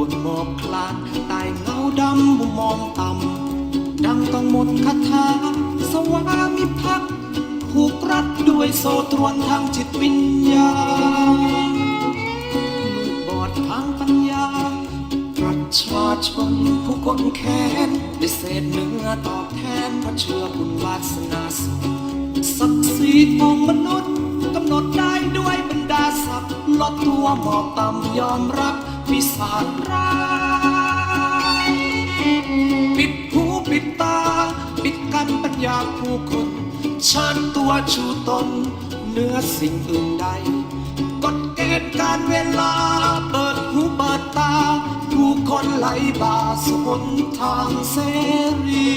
ผู้คนมอบคลานใตายเงาดำมุมมองต่ำดังต้องหมดคาถาสวามิภักดิ์ผูกรัดด้วยโซตรวนทางจิตวิญญาณมืดบอดทางปัญญา ประชาชนผู้คนแค้นได้เศษเนื้อตอบแทนเพราะเชื่อบุญวาสนาสูงศักดิ์ศรีของมนุษย์กำหนดได้ด้วยบรรดาศักดิ์ลดตัวหมอบต่ำยอมรับ วิสาจร้ายปิดหูปิดตา ปิดกันปัญญาผู้คนเชิญตัวชูตนเนื้อสิ่งอื่นใดกฎเกณฑ์การเวลา เปิดหูเปิดตา ผู้คนไหลบ่าสนทางเสรี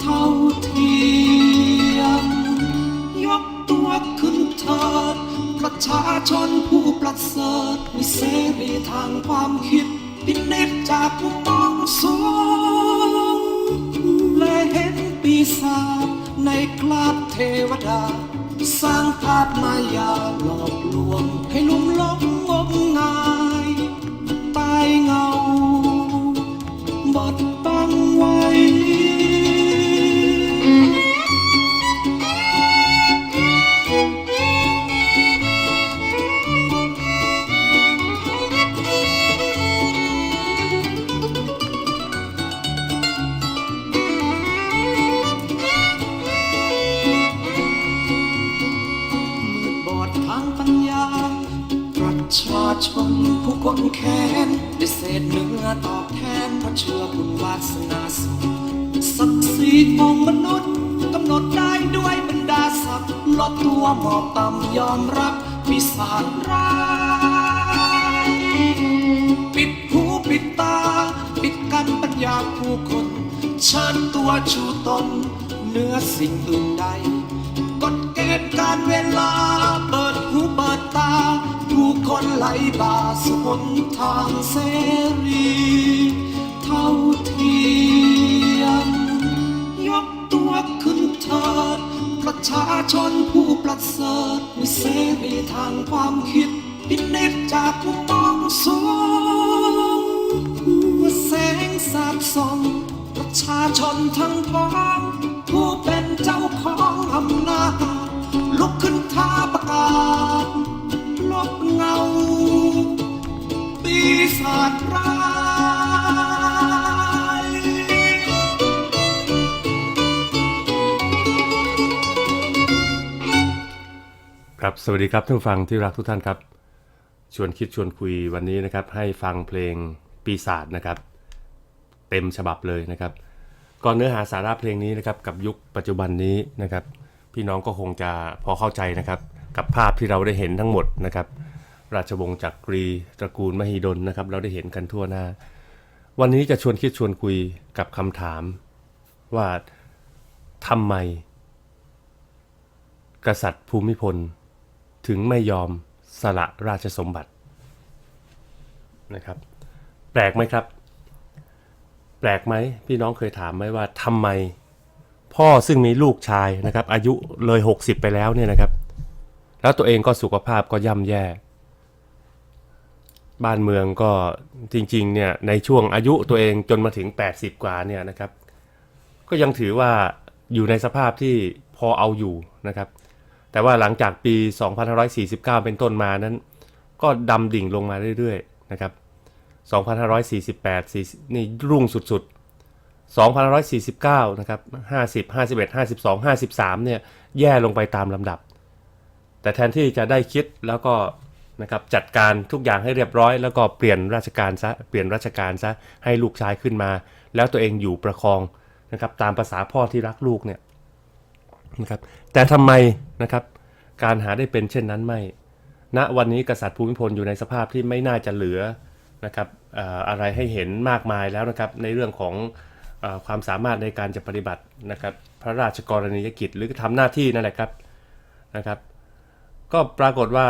เท่าเทียมยกตัวขึ้นเถิด ประชาชนผู้ประเสริฐมีเสรีทางความคิดพิเนตจากผู้ต้องสูงและเห็นปีศาจในกราบเทวดา สร้างภาพมายาหลอกลวงให้ลุ่มหลงงมงาย หมอบต่ำยอมรับวิสาจร้ายปิดหูปิดตา ปิดกันปัญญาผู้คนเชิญตัวชูตนเหนื้อสิ่งอื่นใดกฎเกณฑ์การเวลา เปิดหูเปิดตา ผู้คนไหลบ่าสนทางเสรี เท่าเทียมยกตัวขึ้นเถิด ประชาชนผู้ประเสริฐมีเสรีทางความคิดพิเนตจากมุมมองสงเมื่อแสงสาดส่องประชาชนทั้งพ้องผู้เป็นเจ้าของอำนาจลุกขึ้นท้าประกาศลบเงาปีศาจร้าย ครับสวัสดีครับท่านฟังที่รักทุกท่านครับ ชวนคิดชวนคุยวันนี้นะครับ ให้ฟังเพลงปีศาจนะครับ เต็มฉบับเลยนะครับก่อนเนื้อหาสาระเพลงนี้นะครับกับยุคปัจจุบันนี้นะครับ พี่น้องก็คงจะพอเข้าใจนะครับ กับภาพที่เราได้เห็นทั้งหมดนะครับ ราชวงศ์จักรีตระกูลมหิดลนะครับ เราได้เห็นกันทั่วหน้า วันนี้จะชวนคิดชวนคุยกับคำถาม ว่าทำไม กษัตริย์ภูมิพล ถึงไม่ยอมสละราชสมบัตินะครับ แปลกไหมครับ แปลกไหมพี่น้องเคยถามไหมว่าทำไม พ่อซึ่งมีลูกชายนะครับ อายุเลย 60 ไปแล้วเนี่ยนะครับ แล้วตัวเองก็สุขภาพก็ย่ำแย่ บ้านเมืองก็จริงๆเนี่ยในช่วงอายุตัวเองจนมาถึง 80 กว่าเนี่ยนะครับ ก็ยังถือว่าอยู่ในสภาพที่พอเอาอยู่นะครับ แต่ว่าหลังจากปี 2549 เป็นต้นมานั้น ก็ดำดิ่งลงมาเรื่อยๆนะครับ 2548 40นี่รุ่งสุดๆ2549 นะครับ 50 51 52 53 เนี่ย แย่ลงไปตามลำดับ แต่แทนที่จะได้คิดแล้วก็นะครับจัดการทุกอย่างให้เรียบร้อย แล้วก็เปลี่ยนราชการซะ เปลี่ยนราชการซะ ให้ลูกชายขึ้นมา แล้วตัวเองอยู่ประคองนะครับ ตามภาษาพ่อที่รักลูกเนี่ย นะครับแต่ทำไมนะครับการหาได้เป็นเช่นนั้นไม่ ณวันนี้กษัตริย์ภูมิพลอยู่ในสภาพที่ไม่น่าจะเหลือนะครับอะไรให้เห็นมากมายแล้วนะครับในเรื่องของอความสามารถในการจะปฏิบัตินะครับพระราชกรณียกิจหรือทำหน้าที่นั่นแหละครับนะครับก็ปรากฏว่า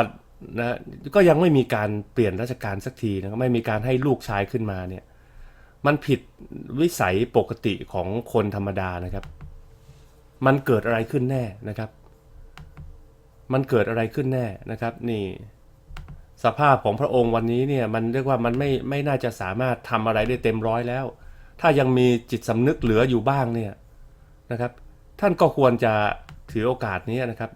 นะก็ยังไม่มีการเปลี่ยนราชการสักทีนะครับไม่มีการให้ลูกชายขึ้นมาเนี่ยมันผิดวิสัยปกติของคนธรรมดานะครับ มันเกิดอะไรขึ้นแน่นะครับ มันเกิดอะไรขึ้นแน่นะครับ นี่ สภาพของพระองค์วันนี้เนี่ยมันเรียกว่ามันไม่ไม่น่าจะสามารถทำอะไรได้เต็มร้อยแล้ว ถ้ายังมีจิตสำนึกเหลืออยู่บ้างเนี่ยนะครับ ท่านก็ควรจะถือโอกาสนี้นะครับ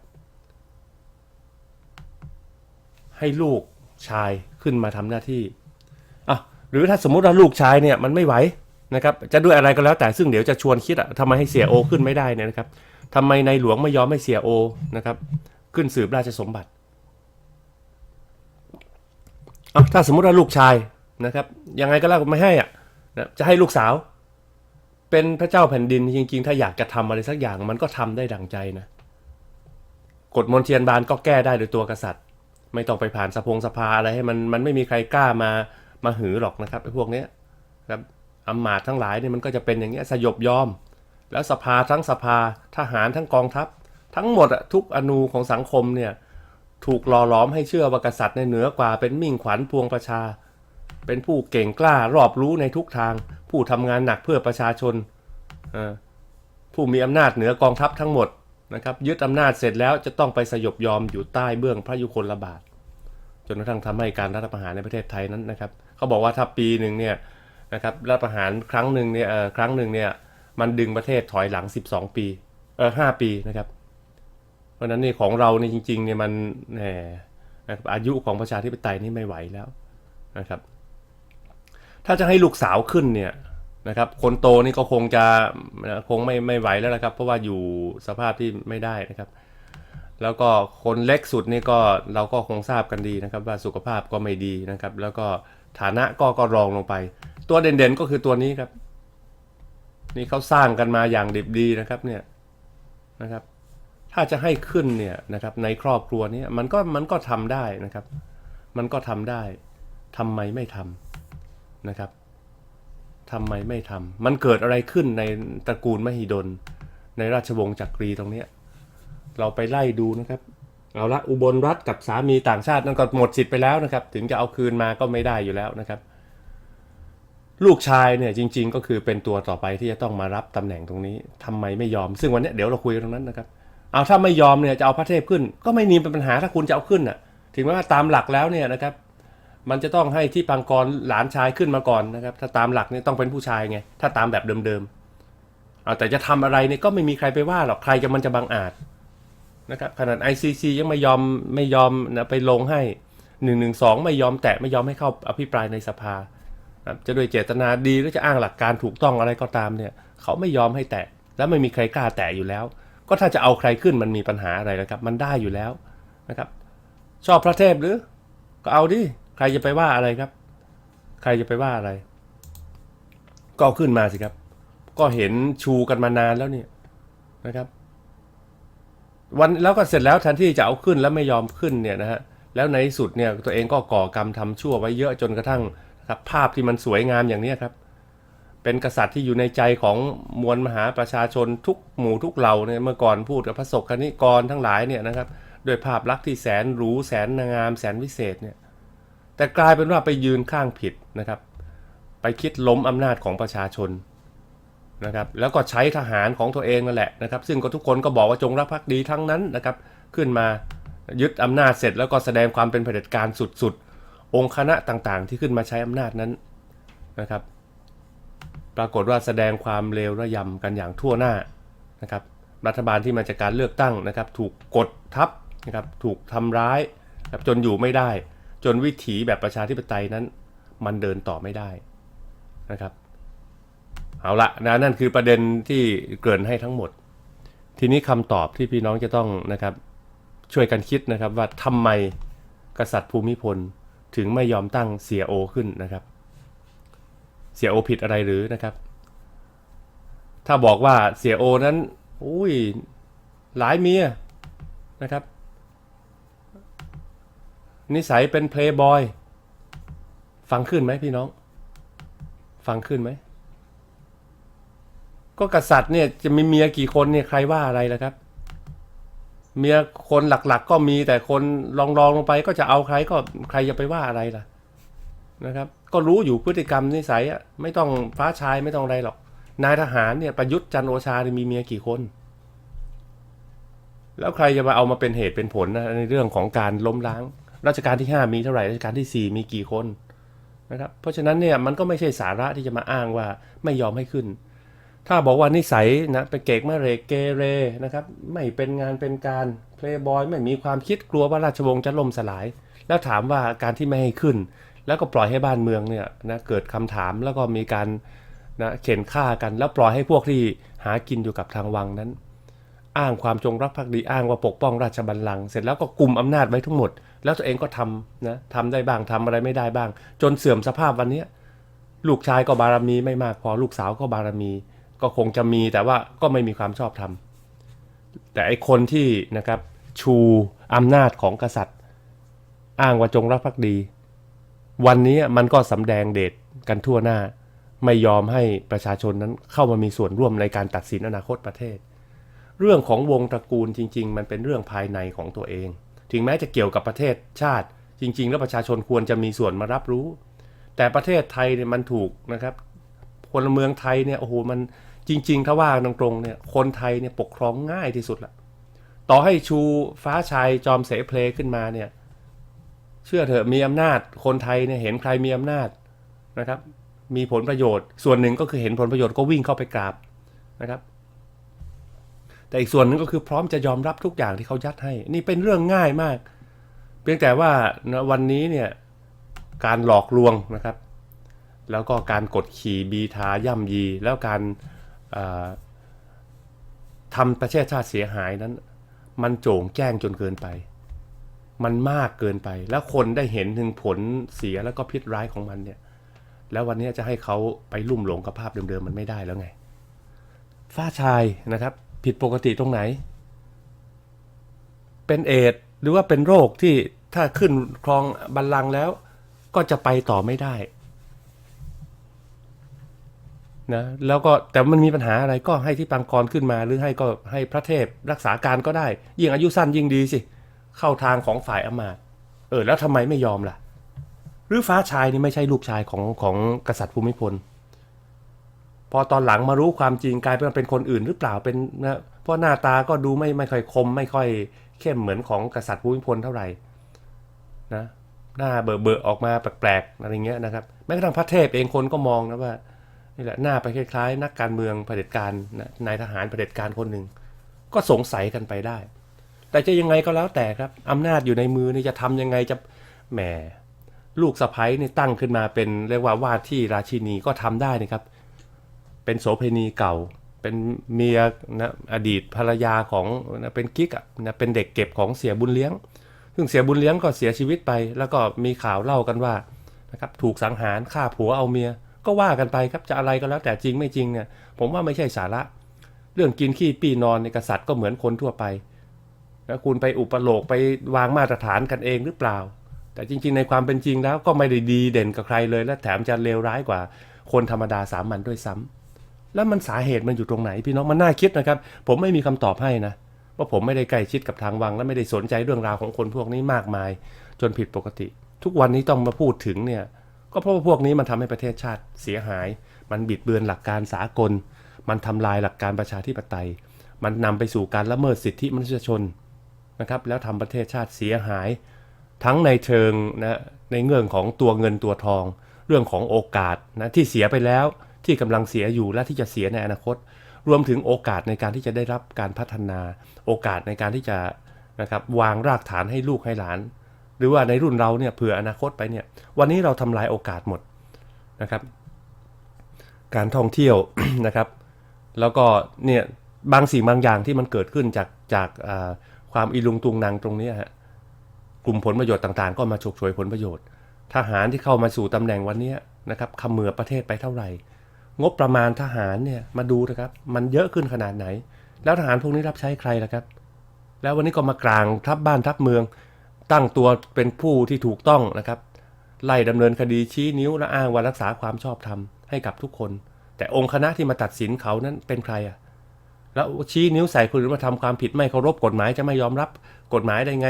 ให้ลูกชายขึ้นมาทำหน้าที่อะหรือถ้าสมมุติว่าลูกชายเนี่ยมันไม่ไหว นะครับจะด้วยอะไรก็แล้วแต่ซึ่งเดี๋ยวจะชวนคิดอะทำไมให้เสียโอขึ้นไม่ได้เนี่ยนะครับทำไมในหลวงไม่ยอมให้เสียโอนะครับขึ้นสืบราชสมบัติเอาถ้าสมมติว่าลูกชายนะครับยังไงก็แล้วไม่ให้อะนะจะให้ลูกสาว เป็นพระเจ้าแผ่นดินจริง ๆ ถ้าอยากจะทำอะไรสักอย่างมันก็ทำได้ดังใจนะกฎมนเทียนบานก็แก้ได้โดยตัวกษัตริย์ ไม่ต้องไปผ่านสภงสภาอะไรให้มันมันไม่มีใครกล้ามามาหือหรอกนะครับไอ้พวกเนี้ยครับ อำมาตย์ทั้งหลายเนี่ยมันก็จะเป็นอย่างเงี้ยสยบยอม แล้วสภาทั้งสภาทหารทั้งกองทัพ ทั้งหมดอะทุกอนูของสังคมเนี่ยถูกหล่อหลอมให้เชื่อว่ากษัตริย์ในเหนือกว่าเป็นมิ่งขวัญพวงประชา เป็นผู้เก่งกล้ารอบรู้ในทุกทาง ผู้ทำงานหนักเพื่อประชาชนผู้มีอำนาจเหนือกองทัพทั้งหมดนะครับยึดอำนาจเสร็จแล้วจะต้องไปสยบยอมอยู่ใต้เบื้องพระยุคลบาทจนกระทั่งทำให้การรัฐประหารในประเทศไทยนั้นนะครับเขาบอกว่าถ้าปีหนึ่งเนี่ย นะครับรัฐประหารครั้งหนึ่งเนี่ยครั้งหนึ่งเนี่ยมันดึงประเทศถอยหลัง 12 ปีเออ5ปีนะครับ เพราะนั้นนี่ของเราเนี่จริงๆเนี่ยมันแหมนะครับอายุของประชาธิปไตยนี่ไม่ไหวแล้วนะครับ ถ้าจะให้ลูกสาวขึ้นเนี่ยนะครับ คนโตนี่ก็คงจะคงไม่ไม่ไหวแล้วนะครับ เพราะว่าอยู่สภาพที่ไม่ได้นะครับ แล้วก็คนเล็กสุดนี่ก็เราก็คงทราบกันดีนะครับ ว่าสุขภาพก็ไม่ดีนะครับ แล้วก็ฐานะก็ก็รองลงไป ตัวเด่นๆก็คือตัวนี้ครับ นี่เขาสร้างกันมาอย่างดิบดีนะครับเนี่ยนะครับ ถ้าจะให้ขึ้นเนี่ยนะครับ ในครอบครัวนี้มันก็มันก็ทำได้นะครับ มันก็ทำได้ทำไมไม่ทำนะครับทำไมไม่ทำมันเกิดอะไรขึ้นในตระกูลมหิดล ในราชวงศ์จักรีตรงเนี้ยเราไปไล่ดูนะครับเอาละอุบลรัฐกับสามีต่างชาตินั่นก็หมดสิทธิ์ไปแล้วนะครับ ถึงจะเอาคืนมาก็ไม่ได้อยู่แล้วนะครับ ลูกชายเนี่ยจริง ๆ ก็คือเป็นตัวต่อไปที่จะต้องมารับตำแหน่งตรงนี้ทำไมไม่ยอม ซึ่งวันนี้เดี๋ยวเราคุยตรงนั้นนะครับเอาถ้าไม่ยอมเนี่ยจะเอาพระเทพขึ้น ก็ไม่มีเป็นปัญหาถ้าคุณจะเอาขึ้นอะ ถึงแม้ว่าตามหลักแล้วเนี่ยนะครับ มันจะต้องให้ที่ปังกรหลานชายขึ้นมาก่อนนะครับ ถ้าตามหลักเนี่ยต้องเป็นผู้ชายไงถ้าตามแบบเดิมๆเอาแต่จะทำอะไรเนี่ยก็ไม่มีใครไปว่าหรอกใครจะมันจะบังอาจนะครับขนาด ICC ยังไม่ยอมไม่ยอมนะไปลงให้1นึไม่ยอมแตะไม่ยอมให้เข้าอภิปรายในสภา จะด้วยเจตนาดีหรือจะอ้างหลักการถูกต้องอะไรก็ตามเนี่ยเขาไม่ยอมให้แตะแล้วไม่มีใครกล้าแตะอยู่แล้ว ก็ถ้าจะเอาใครขึ้นมันมีปัญหาอะไรนะครับ มันได้อยู่แล้วนะครับ ชอบพระเทพหรือ ก็เอาดิใครจะไปว่าอะไรครับ ใครจะไปว่าอะไร ก็เอขึ้นมาสิครับ ก็เห็นชูกันมานานแล้วเนี่ยนะครับ วันแล้วก็เสร็จแล้วแทนที่จะเอาขึ้นแล้วไม่ยอมขึ้นเนี่ยนะฮะแล้วในที่สุดเนี่ยตัวเองก็ก่อกรรมทำชั่วไว้เยอะจนกระทั่ง ครับภาพที่มันสวยงามอย่างนี้ครับ เป็นกษัตริย์ที่อยู่ในใจของมวลมหาประชาชนทุกหมู่ทุกเหล่าเนี่ยเมื่อก่อนพูดกับพระสกนิกรทั้งหลายเนี่ยนะครับด้วยภาพลักษณ์ที่แสนหรูแสนงาม แสนวิเศษเนี่ยแต่กลายเป็นว่าไปยืนข้างผิดนะครับ ไปคิดล้มอำนาจของประชาชนนะครับแล้วก็ใช้ทหารของตัวเองนั่นแหละนะครับ ซึ่งก็ทุกคนก็บอกว่าจงรักภักดีทั้งนั้นนะครับ ขึ้นมายึดอำนาจเสร็จแล้วก็แสดงความเป็นเผด็จการสุดๆ องค์คณะต่างๆ ที่ขึ้นมาใช้อำนาจนั้นนะครับ ปรากฏว่าแสดงความเลวระยำกันอย่างทั่วหน้านะครับ รัฐบาลที่มาจากการเลือกตั้งนะครับ ถูกกดทับนะครับถูกทำร้ายจนอยู่ไม่ได้ จนวิถีแบบประชาธิปไตยนั้น มันเดินต่อไม่ได้นะครับเอาละนะนั่นคือประเด็นที่เกริ่นให้ทั้งหมด ทีนี้คำตอบที่พี่น้องจะต้องนะครับ ช่วยกันคิดนะครับว่าทำไมกษัตริย์ภูมิพล ถึงไม่ยอมตั้งเสียโอขึ้นนะครับเสียโอผิดอะไรหรือนะครับ ถ้าบอกว่าเสียโอนั้นอุ้ยหลายเมียนะครับ นิสัยเป็นเพลย์บอยฟังขึ้นไหมพี่น้อง ฟังขึ้นไหม ก็กษัตริย์เนี่ยจะมีเมียกี่คนเนี่ยใครว่าอะไรล่ะครับ เมียคนหลักๆ ก็มีแต่คนรองๆลงไป ก็จะเอาใครก็ใครจะไปว่าอะไรล่ะนะครับ ก็รู้อยู่พฤติกรรมนิสัยอะไม่ต้องฟ้าชายไม่ต้องอะไรหรอก นายทหารเนี่ยประยุทธ์จันโอชาเนี่ยมีเมียกี่คน แล้วใครจะมาเอามาเป็นเหตุเป็นผลนะในเรื่องของการล้มล้างรัชกาลที่ 5 มีเท่าไหร่รัชกาลที่ 4 มีกี่คนนะครับเพราะฉะนั้นเนี่ยมันก็ไม่ใช่สาระที่จะมาอ้างว่าไม่ยอมให้ขึ้น ถ้าบอกว่านิสัยนะเป็นเกกมะเรกเกเรนะครับ ไม่เป็นงานเป็นการเพลย์บอยไม่มีความคิดกลัวว่าราชวงศ์จะล่มสลาย แล้วถามว่าการที่ไม่ให้ขึ้น แล้วก็ปล่อยให้บ้านเมืองเนี่ยนะเกิดคำถามแล้วก็มีการนะเข็นฆ่ากัน แล้วปล่อยให้พวกที่หากินอยู่กับทางวังนั้น อ้างความจงรักภักดีอ้างว่าปกป้องราชบัลลังก์เสร็จแล้วก็กลุ่มอำนาจไว้ทั้งหมด แล้วตัวเองก็ทำนะทำได้บ้างทำอะไรไม่ได้บ้าง จนเสื่อมสภาพวันนี้ลูกชายก็บารมีไม่มากพอลูกสาวก็บารมี ก็คงจะมีแต่ว่าก็ไม่มีความชอบธรรม แต่ไอคนที่นะครับชูอำนาจของกษัตริย์ อ้างว่าจงรักภักดี วันนี้มันก็สำแดงเดชกันทั่วหน้า ไม่ยอมให้ประชาชนนั้นเข้ามามีส่วนร่วมในการตัดสินอนาคตประเทศ เรื่องของวงตระกูลจริง ๆ มันเป็นเรื่องภายในของตัวเอง ถึงแม้จะเกี่ยวกับประเทศชาติ จริง ๆ แล้วประชาชนควรจะมีส่วนมารับรู้ แต่ประเทศไทยเนี่ยมันถูกนะครับพลเมืองไทยเนี่ยโอ้โหมัน จริงๆ ถ้าว่าตรงๆเนี่ยคนไทยเนี่ยปกครองง่ายที่สุดละต่อให้ชูฟ้าชายจอมเสเพลขึ้นมาเนี่ยเชื่อเถอะมีอำนาจคนไทยเนี่ยเห็นใครมีอำนาจนะครับ มีผลประโยชน์ ส่วนหนึ่งก็คือเห็นผลประโยชน์ก็วิ่งเข้าไปกราบนะครับ แต่อีกส่วนหนึงก็คือพร้อมจะยอมรับทุกอย่างที่เขายัดให้ นี่เป็นเรื่องง่ายมาก เพียงแต่ว่าวันนี้เนี่ยการหลอกลวงนะครับ แล้วก็การกดขี่บีทาย่ำยีแล้วการ ทำประเทศชาติเสียหายนั้น มันโจ่งแจ้งจนเกินไป มันมากเกินไป แล้วคนได้เห็นถึงผลเสียแล้วก็พิษร้ายของมันเนี่ย แล้ววันนี้จะให้เขาไปลุ่มหลงกับภาพเดิมๆมันไม่ได้แล้วไง ฝ้าชายนะครับ ผิดปกติตรงไหน เป็นเอดหรือว่าเป็นโรคที่ถ้าขึ้นครองบัลลังก์แล้ว ก็จะไปต่อไม่ได้ นะแล้วก็แต่มันมีปัญหาอะไรก็ให้ที่ปังกรขึ้นมา หรือให้ก็ให้พระเทพรักษาการก็ได้ ยิ่งอายุสั้นยิ่งดีสิ เข้าทางของฝ่ายอมาตเออแล้วทำไมไม่ยอมล่ะ หรือฟ้าชายนี่ไม่ใช่ลูกชายของของกษัตริย์ภูมิพล พอตอนหลังมารู้ความจริงกลายเป็นเป็นคนอื่นหรือเปล่าเป็นนะเพราะหน้าตาก็ดูไม่ไม่ค่อยคม ไม่ค่อยเข้มเหมือนของกษัตริย์ภูมิพลเท่าไหร่นะหน้าเบอะเบอะออกมาแปลกๆอะไรเงี้ยนะครับแม้กระทั่งพระเทพเองคนก็มองนะว่า นี่แหละหน้าไปคล้ายๆ นักการเมืองเผด็จการนายทหารเผด็จการคนหนึ่ง ก็สงสัยกันไปได้ แต่จะยังไงก็แล้วแต่ครับอำนาจอยู่ในมือนี่จะทำยังไงจะแหมลูกสะพ้ยนี่ตั้งขึ้นมาเป็นเรียกว่าว่าที่ราชินีก็ทำได้นะครับ เป็นโสเภณีเก่า เป็นเมียนะอดีตภรรยาของนะเป็นกิ๊กนะเป็นเด็กเก็บของเสียบุญเลี้ยง ซึ่งเสียบุญเลี้ยงก็เสียชีวิตไป แล้วก็มีข่าวเล่ากันว่านะครับถูกสังหารฆ่าผัวเอาเมีย ก็ว่ากันไปครับจะอะไรก็แล้วแต่จริงไม่จริงเนี่ย ผมว่าไม่ใช่สาระ เรื่องกินขี้ปี้นอนในกษัตริย์ก็เหมือนคนทั่วไปแล้วคุณไปอุปโลกไปวางมาตรฐานกันเองหรือเปล่า แต่จริง ๆ ในความเป็นจริงแล้วก็ไม่ได้ดีเด่นกับใครเลย และแถมจะเลวร้ายกว่าคนธรรมดาสามัญด้วยซ้ำแล้วมันสาเหตุมันอยู่ตรงไหนพี่น้องมันน่าคิดนะครับ ผมไม่มีคำตอบให้นะว่าผมไม่ได้ใกล้ชิดกับทางวังและไม่ได้สนใจเรื่องราวของคนพวกนี้มากมาย จนผิดปกติ ทุกวันนี้ต้องมาพูดถึงเนี่ย ก็เพราะว่าพวกนี้มันทำให้ประเทศชาติเสียหาย มันบิดเบือนหลักการสากล มันทำลายหลักการประชาธิปไตย มันนำไปสู่การละเมิดสิทธิมนุษยชนนะครับแล้วทำประเทศชาติเสียหาย ทั้งในเชิงนะในเรื่องของตัวเงินตัวทอง เรื่องของโอกาสนะที่เสียไปแล้วที่กำลังเสียอยู่และที่จะเสียในอนาคต รวมถึงโอกาสในการที่จะได้รับการพัฒนา โอกาสในการที่จะนะครับวางรากฐานให้ลูกให้หลาน หรือว่าในรุ่นเราเนี่ยเผื่ออนาคตไปเนี่ยวันนี้เราทำลายโอกาสหมดนะครับ การท่องเที่ยวนะครับ แล้วก็เนี่ยบางสิ่งบางอย่างที่มันเกิดขึ้นจากจากความอีลุงตุงนางตรงนี้ฮะกลุ่มผลประโยชน์ต่างๆ ก็มาฉกฉวยผลประโยชน์ ทหารที่เข้ามาสู่ตำแหน่งวันนี้นะครับขมือประเทศไปเท่าไหร่ งบประมาณทหารเนี่ยมาดูนะครับมันเยอะขึ้นขนาดไหน แล้วทหารพวกนี้รับใช้ใครล่ะครับ แล้ววันนี้ก็มากลางทับบ้านทับเมือง ตั้งตัวเป็นผู้ที่ถูกต้องนะครับ ไล่ดำเนินคดีชี้นิ้วและอ้างว่ารักษาความชอบธรรมให้กับทุกคน แต่องค์คณะที่มาตัดสินเขานั้นเป็นใครอะแล้วชี้นิ้วใส่คนอื่นมาทำความผิดไม่เคารพกฎหมายจะไม่ยอมรับกฎหมายได้ไง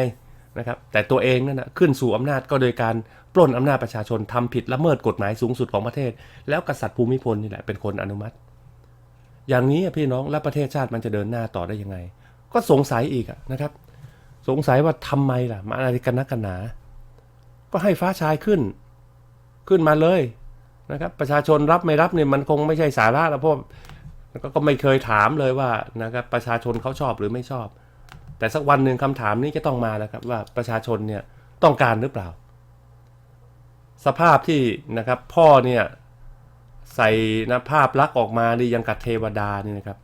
นะครับ แต่ตัวเองนั่นนะขึ้นสู่อำนาจก็โดยการปล้นอำนาจประชาชนทำผิดละเมิดกฎหมายสูงสุดของประเทศ แล้วกษัตริย์ภูมิพลนี่แหละเป็นคนอนุมัติ อย่างนี้พี่น้องแล้วประเทศชาติมันจะเดินหน้าต่อได้ยังไง ก็สงสัยอีกนะครับ สงสัยว่าทำไมล่ะมาอะไรกันนักกันหนา ก็ให้ฟ้าชายขึ้น ขึ้นมาเลยนะครับ ประชาชนรับไม่รับเนี่ยมันคงไม่ใช่สาระแล้วเพราะก็ก็ไม่เคยถามเลยว่านะครับประชาชนเขาชอบหรือไม่ชอบ แต่สักวันหนึ่งคำถามนี้จะต้องมาแล้วครับว่าประชาชนเนี่ยต้องการหรือเปล่า สภาพที่นะครับพ่อเนี่ยใส่นะภาพลักษณ์ออกมาดียังกับเทวดานี่นะครับ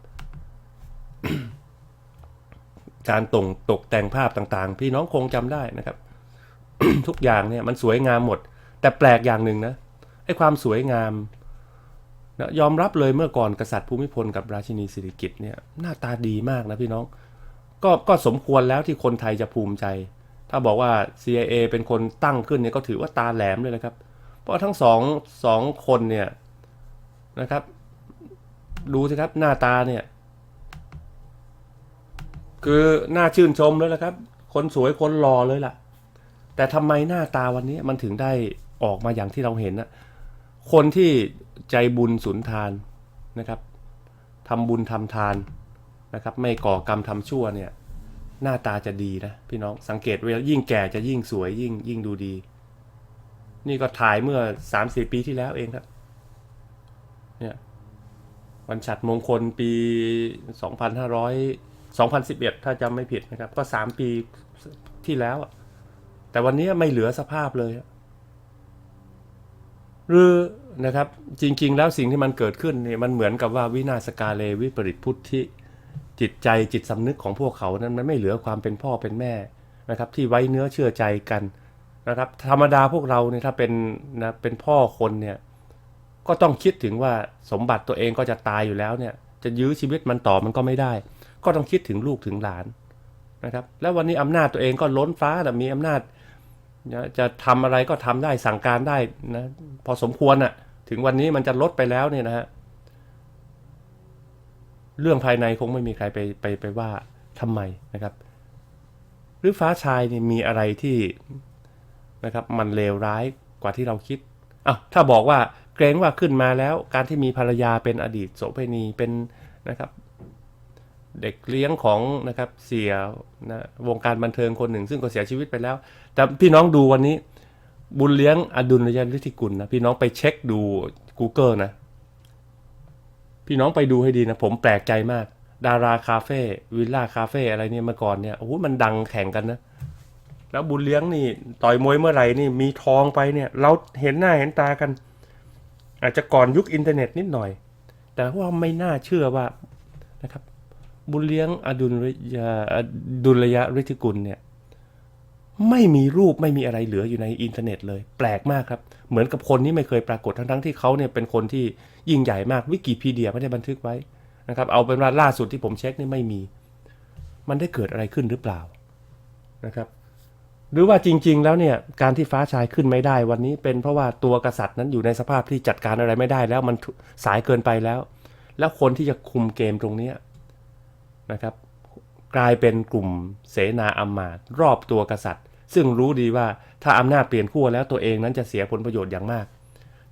การตกตกแต่งภาพต่างๆ พี่น้องคงจำได้นะครับ ทุกอย่างเนี่ยมันสวยงามหมด แต่แปลกอย่างหนึ่งนะไอ้ความสวยงามนะยอมรับเลยเมื่อก่อนกษัตริย์ภูมิพลกับราชินีสิริกิติ์เนี่ยหน้าตาดีมากนะพี่น้อง ก็ก็สมควรแล้วที่คนไทยจะภูมิใจ ถ้าบอกว่า CIA เป็นคนตั้งขึ้นเนี่ยก็ถือว่าตาแหลมเลยนะครับ เพราะทั้งสองสองคนเนี่ยนะครับ ดูสิครับหน้าตาเนี่ย คือน่าชื่นชมเลยละครับ คนสวยคนหล่อเลยล่ะ แต่ทำไมหน้าตาวันนี้มันถึงได้ออกมาอย่างที่เราเห็นนะคนที่ใจบุญสุนทานนะครับทำบุญทำทานนะครับ ไม่ก่อกรรมทำชั่วเนี่ย หน้าตาจะดีนะพี่น้องสังเกตไว้ยิ่งแก่จะยิ่งสวยยิ่งยิ่งดูดี นี่ก็ถ่ายเมื่อสามสี่ปีที่แล้วเองครับเนี่ยวันฉัดมงคลปีส องพันห้าร้อยสองพันสิบเอ็ดถ้าจำไม่ผิดนะครับ ก็สามปีที่แล้ว แต่วันนี้ไม่เหลือสภาพเลย หรือนะครับจริง ๆ แล้วสิ่งที่มันเกิดขึ้นเนี่ยมันเหมือนกับว่าวินาศกาเลวิปริตพุทธิจิตใจจิตสำนึกของพวกเขานั้นมันไม่เหลือความเป็นพ่อเป็นแม่นะครับ ที่ไว้เนื้อเชื่อใจกันนะครับ ธรรมดาพวกเราเนี่ยถ้าเป็นนะเป็นพ่อคนเนี่ยก็ต้องคิดถึงว่าสมบัติตัวเองก็จะตายอยู่แล้วเนี่ย จะยื้อชีวิตมันต่อมันก็ไม่ได้ ก็ต้องคิดถึงลูกถึงหลานนะครับ แล้ววันนี้อำนาจตัวเองก็ล้นฟ้าแต่มีอำนาจจะทำอะไรก็ทำได้สั่งการได้นะพอสมควรอะถึงวันนี้มันจะลดไปแล้วเนี่ยนะฮะเรื่องภายในคงไม่มีใครไปไปไปว่าทำไมนะครับ หรือฟ้าชายนี่มีอะไรที่นะครับ มันเลวร้ายกว่าที่เราคิดอ้าวถ้าบอกว่าเกรงว่าขึ้นมาแล้ว การที่มีภรรยาเป็นอดีตโสเภณีเป็นนะครับ เด็กเลี้ยงของนะครับเสียนะวงการบันเทิงคนหนึ่ง ซึ่งก็เสียชีวิตไปแล้ว แต่พี่น้องดูวันนี้ บุญเลี้ยงอดุลยฤทธิกุลนะพี่น้องไปเช็คดู Google นะ พี่น้องไปดูให้ดีนะ ผมแปลกใจมาก ดาราคาเฟ่วิลล่าคาเฟ่อะไรเนี่ยเมื่อก่อนเนี่ยโอ้โหมันดังแข่งกันนะ แล้วบุญเลี้ยงนี่ ต่อยมวยเมื่อไหร่นี่มีทองไปเนี่ย เราเห็นหน้าเห็นตากัน อาจจะก่อนยุคอินเทอร์เน็ตนิดหน่อย แต่ว่าไม่น่าเชื่อว่านะครับ บุญเลี้ยงอดุลยาอดุลยฤทธิกุลเนี่ยไม่มีรูปไม่มีอะไรเหลืออยู่ในอินเทอร์เน็ตเลย แปลกมากครับ เหมือนกับคนที่ไม่เคยปรากฏทั้งทั้งๆที่เขาเนี่ยเป็นคนที่ยิ่งใหญ่มากวิกิพีเดียไม่ได้บันทึกไว้นะครับเอาเป็นว่าล่าสุดที่ผมเช็คนี่ไม่มี มันได้เกิดอะไรขึ้นหรือเปล่านะครับหรือว่าจริง ๆ แล้วเนี่ยการที่ฟ้าชายขึ้นไม่ได้วันนี้เป็นเพราะว่าตัวกษัตริย์นั้นอยู่ในสภาพที่จัดการอะไรไม่ได้แล้วมันสายเกินไปแล้ว แล้วคนที่จะคุมเกมตรงเนี้ย นะครับ กลายเป็นกลุ่มเสนาอำมาตย์รอบตัวกษัตริย์ ซึ่งรู้ดีว่าถ้าอำนาจเปลี่ยนขั้วแล้วตัวเองนั้นจะเสียผลประโยชน์อย่างมาก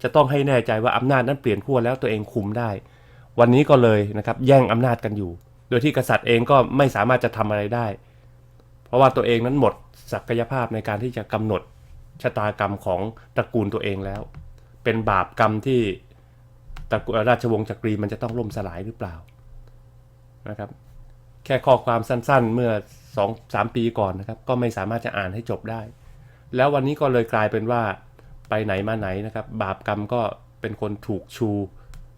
จะต้องให้แน่ใจว่าอำนาจนั้นเปลี่ยนขั้วแล้วตัวเองคุมได้ วันนี้ก็เลยนะครับแย่งอำนาจกันอยู่ โดยที่กษัตริย์เองก็ไม่สามารถจะทำอะไรได้ เพราะว่าตัวเองนั้นหมดศักยภาพในการที่จะกำหนดชะตากรรมของตระกูลตัวเองแล้ว เป็นบาปกรรมที่ตระกูลราชวงศ์จักรีมันจะต้องล่มสลายหรือเปล่านะครับ แค่ข้อความสั้นๆ เมื่อสองสามปีก่อนนะครับ ก็ไม่สามารถจะอ่านให้จบได้ แล้ววันนี้ก็เลยกลายเป็นว่าไปไหนมาไหนนะครับ บาปกรรมก็เป็นคนถูกชู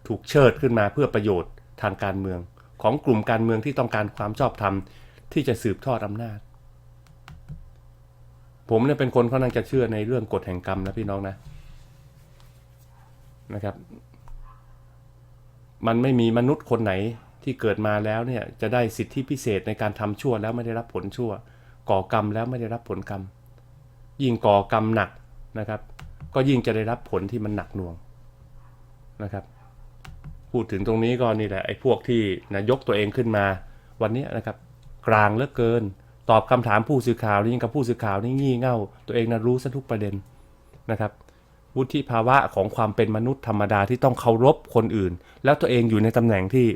ถูกเชิดขึ้นมาเพื่อประโยชน์ทางการเมือง ของกลุ่มการเมืองที่ต้องการความชอบธรรมที่จะสืบทอดอำนาจ ผมเนี่ยเป็นคนค่อนข้างจะเชื่อในเรื่องกฎแห่งกรรมนะพี่น้องนะนะครับ มันไม่มีมนุษย์คนไหน ที่เกิดมาแล้วเนี่ยจะได้สิทธิพิเศษในการทำชั่วแล้วไม่ได้รับผลชั่ว ก่อกรรมแล้วไม่ได้รับผลกรรม ยิ่งก่อกรรมหนักนะครับ ก็ยิ่งจะได้รับผลที่มันหนักหน่วงนะครับ พูดถึงตรงนี้ก็นี่แหละไอ้พวกที่นะยกตัวเองขึ้นมาวันนี้นะครับ กลางเหลือเกิน ตอบคำถามผู้สื่อข่าวนี่ยิ่งกับผู้สื่อข่าวนี่งี่เง่า ตัวเองนะรู้ซะทุกประเด็นนะครับวุฒิภาวะของความเป็นมนุษย์ธรรมดาที่ต้องเคารพคนอื่น แล้วตัวเองอยู่ในตำแหน่งที่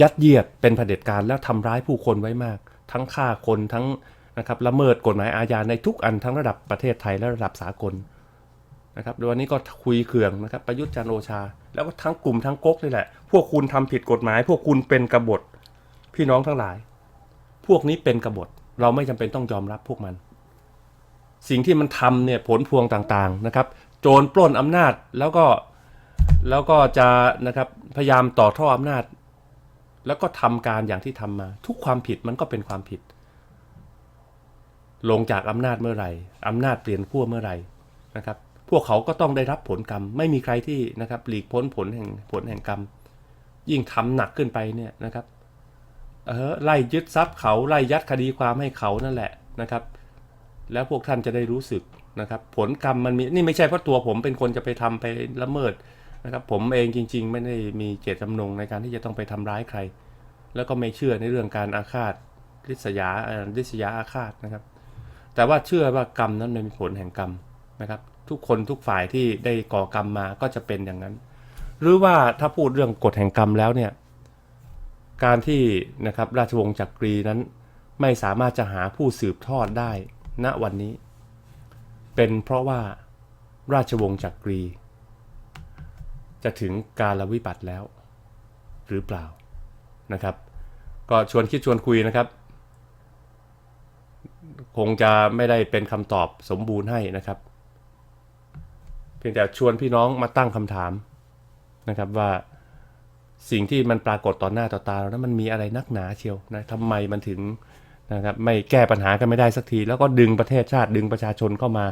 ยัดเยียดเป็นเผด็จการแล้วทำร้ายผู้คนไว้มาก ทั้งฆ่าคนทั้งนะครับละเมิดกฎหมายอาญาในทุกอันทั้งระดับประเทศไทยและระดับสากลนะครับโดยวันนี้ก็คุยเคืองนะครับประยุทธ์จันโอชา แล้วก็ทั้งกลุ่มทั้งก๊กนี่แหละ พวกคุณทำผิดกฎหมาย พวกคุณเป็นกบฏพี่น้องทั้งหลาย พวกนี้เป็นกบฏเราไม่จำเป็นต้องยอมรับพวกมัน สิ่งที่มันทำเนี่ยผลพวงต่างๆนะครับ โจรปล้นอำนาจแล้วก็แล้วก็จะนะครับพยายามต่อท่ออำนาจ แล้วก็ทำการอย่างที่ทำมา ทุกความผิดมันก็เป็นความผิด ลงจากอำนาจเมื่อไหร่อำนาจเปลี่ยนขั้วเมื่อไหร่นะครับ พวกเขาก็ต้องได้รับผลกรรม ไม่มีใครที่นะครับหลีกพ้นผลแห่งผลแห่งกรรม ยิ่งทำหนักขึ้นไปเนี่ยนะครับเออไล่ยึดทรัพย์เขาไล่ยัดคดีความให้เขานั่นแหละนะครับ แล้วพวกท่านจะได้รู้สึกนะครับ ผลกรรมมันมีนี่ไม่ใช่เพราะตัวผมเป็นคนจะไปทำไปละเมิด นะครับผมเองจริง ๆ ไม่ได้มีเจตจำนงในการที่จะต้องไปทำร้ายใคร แล้วก็ไม่เชื่อในเรื่องการอาฆาตริษยาเอ่อริษยาอาฆาตนะครับ แต่ว่าเชื่อว่ากรรมนั้นมันมีผลแห่งกรรมนะครับ ทุกคนทุกฝ่ายที่ได้ก่อกรรมมาก็จะเป็นอย่างนั้น หรือว่าถ้าพูดเรื่องกฎแห่งกรรมแล้วเนี่ยการที่นะครับราชวงศ์จักรีนั้นไม่สามารถจะหาผู้สืบทอดได้ณวันนี้ เป็นเพราะว่าราชวงศ์จักรี จะถึงการละวิบัติแล้ว หรือเปล่านะครับ ก็ชวนคิดชวนคุยนะครับ คงจะไม่ได้เป็นคำตอบสมบูรณ์ให้นะครับ เพียงแต่ชวนพี่น้องมาตั้งคำถามนะครับว่าสิ่งที่มันปรากฏต่อหน้าต่อตาเรานั้นมันมีอะไรนักหนาเชียวนะทำไมมันถึงนะครับไม่แก้ปัญหากันไม่ได้สักที แล้วก็ดึงประเทศชาติดึงประชาชนเข้ามา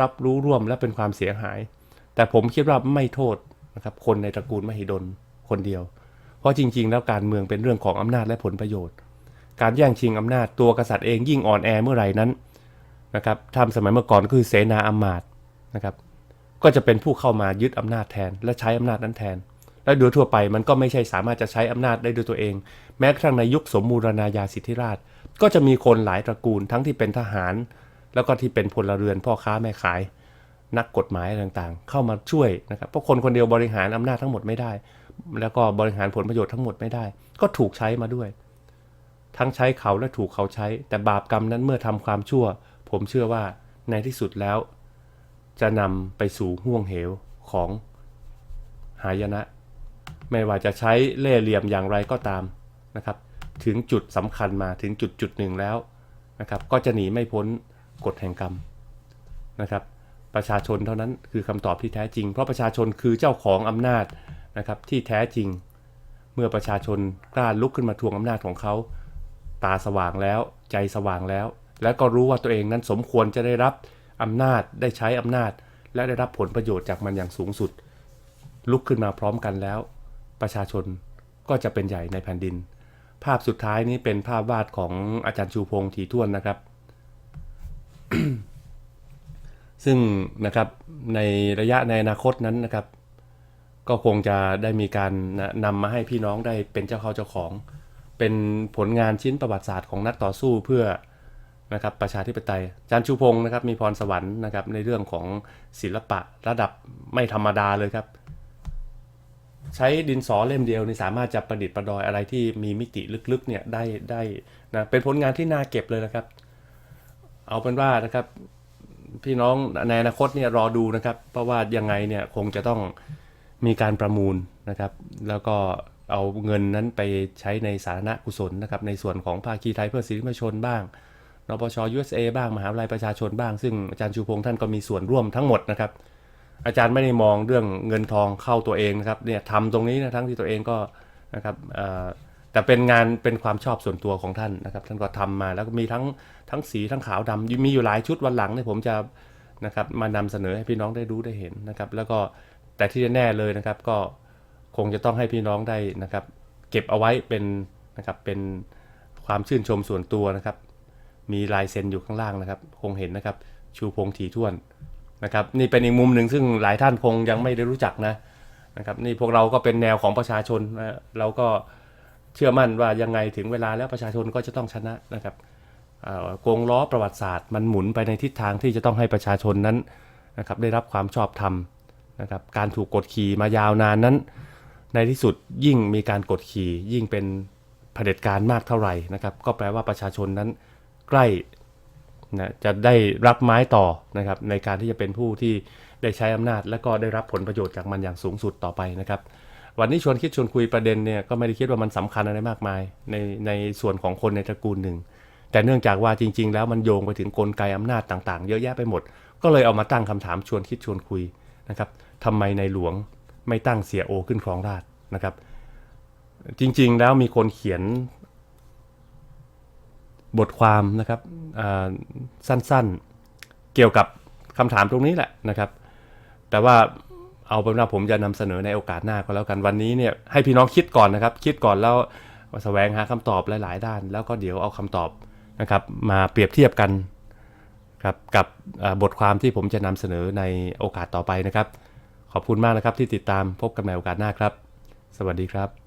รับรู้ร่วมและเป็นความเสียหาย แต่ผมคิดว่าไม่โทษ นะครับคนในตระกูลมหิดลคนเดียว เพราะจริง ๆ แล้วการเมืองเป็นเรื่องของอำนาจและผลประโยชน์ การแย่งชิงอำนาจตัวกษัตริย์เองยิ่งอ่อนแอเมื่อไหร่นั้นนะครับทำสมัยเมื่อก่อนก็คือเสนาอำมาตย์นะครับก็จะเป็นผู้เข้ามายึดอำนาจแทน และใช้อำนาจนั้นแทน และโดยทั่วไปมันก็ไม่ใช่สามารถจะใช้อำนาจได้ด้วยตัวเอง แม้กระทั่งในยุคสมมูรณาญาสิทธิราช ก็จะมีคนหลายตระกูลทั้งที่เป็นทหาร แล้วก็ที่เป็นพลเรือนพ่อค้าแม่ขาย นักกฎหมายต่างๆ เข้ามาช่วยนะครับเพราะคนคนเดียวบริหารอำนาจทั้งหมดไม่ได้ แล้วก็บริหารผลประโยชน์ทั้งหมดไม่ได้ ก็ถูกใช้มาด้วย ทั้งใช้เขาและถูกเขาใช้ แต่บาปกรรมนั้นเมื่อทำความชั่ว ผมเชื่อว่าในที่สุดแล้ว จะนำไปสู่ห่วงเหวของหายนะ ไม่ว่าจะใช้เล่ห์เหลี่ยมอย่างไรก็ตามนะครับ ถึงจุดสำคัญมาถึงจุดจุดหนึ่งแล้วนะครับ ก็จะหนีไม่พ้นกฎแห่งกรรมนะครับ ประชาชนเท่านั้นคือคำตอบที่แท้จริง เพราะประชาชนคือเจ้าของอำนาจนะครับที่แท้จริง เมื่อประชาชนกล้าลุกขึ้นมาทวงอำนาจของเขา ตาสว่างแล้วใจสว่างแล้ว แล้วก็รู้ว่าตัวเองนั้นสมควรจะได้รับอำนาจได้ใช้อำนาจ และได้รับผลประโยชน์จากมันอย่างสูงสุด ลุกขึ้นมาพร้อมกันแล้ว ประชาชนก็จะเป็นใหญ่ในแผ่นดิน ภาพสุดท้ายนี้เป็นภาพวาดของอาจารย์ชูพงษ์ถีท่วนนะครับ ซึ่งนะครับในระยะในอนาคตนั้นนะครับ ก็คงจะได้มีการนำมาให้พี่น้องได้เป็นเจ้าเข้าเจ้าของ เป็นผลงานชิ้นประวัติศาสตร์ของนักต่อสู้เพื่อนะครับประชาธิปไตยจารย์ชูพงศ์นะครับมีพรสวรรค์นะครับในเรื่องของศิลปะระดับไม่ธรรมดาเลยครับ ใช้ดินสอเล่มเดียวนี่สามารถจะประดิษฐ์ประดอยอะไรที่มีมิติลึกๆเนี่ยได้ได้นะเป็นผลงานที่น่าเก็บเลยนะครับ เอาเป็นว่านะครับ พี่น้องในอนาคตเนี่ยรอดูนะครับ เพราะว่ายังไงเนี่ยคงจะต้องมีการประมูลนะครับ แล้วก็เอาเงินนั้นไปใช้ในสาธารณกุศลนะครับ ในส่วนของภาคีไทยเพื่อสิทธิมนชนบ้างนปช USA บ้างมหาวิทยาลัยประชาชนบ้าง ซึ่งอาจารย์ชูพงษ์ท่านก็มีส่วนร่วมทั้งหมดนะครับ อาจารย์ไม่ได้มองเรื่องเงินทองเข้าตัวเองนะครับเนี่ยทำตรงนี้นะทั้งที่ตัวเองก็นะครับอ่อ แต่เป็นงานเป็นความชอบส่วนตัวของท่านนะครับ ท่านก็ทำมาแล้วก็มีทั้งทั้งสีทั้งขาวดำมีอยู่หลายชุดวันหลังเนี่ยผมจะนะครับมานำเสนอให้พี่น้องได้รู้ได้เห็นนะครับ แล้วก็แต่ที่แน่เลยนะครับก็คงจะต้องให้พี่น้องได้นะครับ เก็บเอาไว้เป็นนะครับเป็นความชื่นชมส่วนตัวนะครับ มีลายเซ็นอยู่ข้างล่างนะครับ คงเห็นนะครับ ชูพงถีท่วนนะครับ นี่เป็นอีกมุมหนึ่งซึ่งหลายท่านคงยังไม่ได้รู้จักนะนะครับ นี่พวกเราก็เป็นแนวของประชาชนนะเราก็ เชื่อมั่นว่ายังไงถึงเวลาแล้วประชาชนก็จะต้องชนะนะครับกงล้อประวัติศาสตร์มันหมุนไปในทิศทางที่จะต้องให้ประชาชนนั้นนะครับได้รับความชอบธรรมนะครับการถูกกดขี่มายาวนานนั้น ในที่สุดยิ่งมีการกดขี่ ยิ่งเป็นเผด็จการมากเท่าไหร่นะครับก็แปลว่าประชาชนนั้นใกล้นะจะได้รับไม้ต่อนะครับในการที่จะเป็นผู้ที่ได้ใช้อำนาจ และก็ได้รับผลประโยชน์จากมันอย่างสูงสุดต่อไปนะครับ วันนี้ชวนคิดชวนคุยประเด็นเนี่ยก็ไม่ได้คิดว่ามันสำคัญอะไรมากมาย ในในส่วนของคนในตระกูลหนึ่ง แต่เนื่องจากว่าจริง ๆ แล้วมันโยงไปถึงกลไกอำนาจต่างๆ เยอะแยะไปหมด ก็เลยเอามาตั้งคำถามชวนคิดชวนคุยนะครับทำไมในหลวงไม่ตั้งเสียโอขึ้นครองราชนะครับ จริงๆแล้วมีคนเขียนบทความนะครับสั้นๆ เกี่ยวกับคำถามตรงนี้แหละนะครับ แต่ว่า เอาเป็นว่าผมจะนำเสนอในโอกาสหน้าก็แล้วกันวันนี้เนี่ยให้พี่น้องคิดก่อนนะครับ คิดก่อนแล้วแสวงหาคำตอบหลาย ๆ ด้าน แล้วก็เดี๋ยวเอาคำตอบนะครับ มาเปรียบเทียบกันครับกับบทความที่ผมจะนำเสนอในโอกาสต่อไปนะครับ ขอบคุณมากนะครับที่ติดตามพบกันใหม่โอกาสหน้าครับ สวัสดีครับ